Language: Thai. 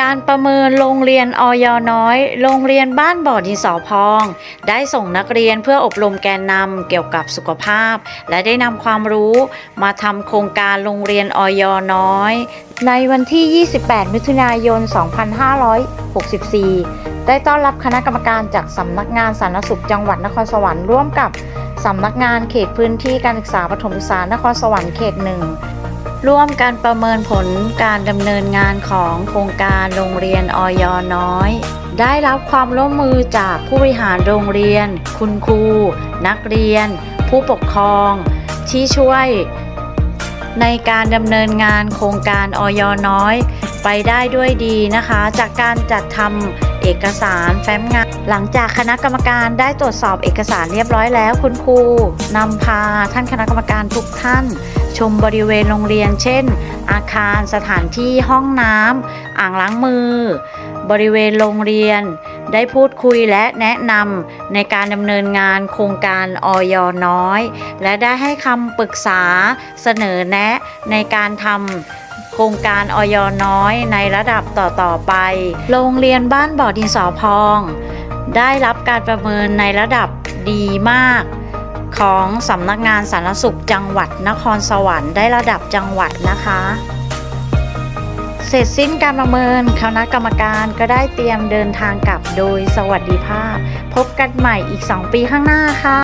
การประเมินโรงเรียนออยน้อย โรงเรียนบ้านบ่อดินสอพอง ได้ส่งนักเรียนเพื่ออบรมแกนนำเกี่ยวกับสุขภาพ และได้นำความรู้มาทำโครงการโรงเรียนออยน้อย ในวันที่ 28 มิถุนายน 2564 ได้ต้อนรับคณะกรรมการจากสำนักงานสาธารณสุขจังหวัดนครสวรรค์ร่วมกับสำนักงานเขตพื้นที่การศึกษาปฐมศึกษานครสวรรค์เขตหนึ่ง ร่วมการประเมินผลการดำเนินงานของโครงการโรงเรียนออยน้อย ได้รับความร่วมมือจากผู้บริหารโรงเรียน คุณครู นักเรียน ผู้ปกครอง ที่ช่วย ในการดำเนินงานโครงการออยน้อย ไปได้ด้วยดีนะคะ จากการจัดทำ เอกสารแฟ้มงาน หลังจากคณะกรรมการได้ตรวจสอบเอกสารเรียบร้อยแล้ว คุณครูนำพาท่านคณะกรรมการทุกท่าน ชมบริเวณโรงเรียน เช่น อาคารสถานที่ห้องน้ำอ่างล้างมือ บริเวณโรงเรียน ได้พูดคุยและแนะนำในการดำเนินงานโครงการออยน้อย และได้ให้คำปรึกษาเสนอแนะในการทำ โครงการออยน้อยในระดับต่อๆไป โรงเรียนบ้านบ่อดินสอพอง ได้รับการประเมินในระดับดีมาก ของสำนักงานสาธารณสุขจังหวัดนครสวรรค์ได้ระดับจังหวัดนะคะเสร็จสิ้นการประเมินคณะกรรมการก็ได้เตรียมเดินทางกลับโดยสวัสดิภาพ พบกันใหม่อีก 2 ปีข้างหน้าค่ะ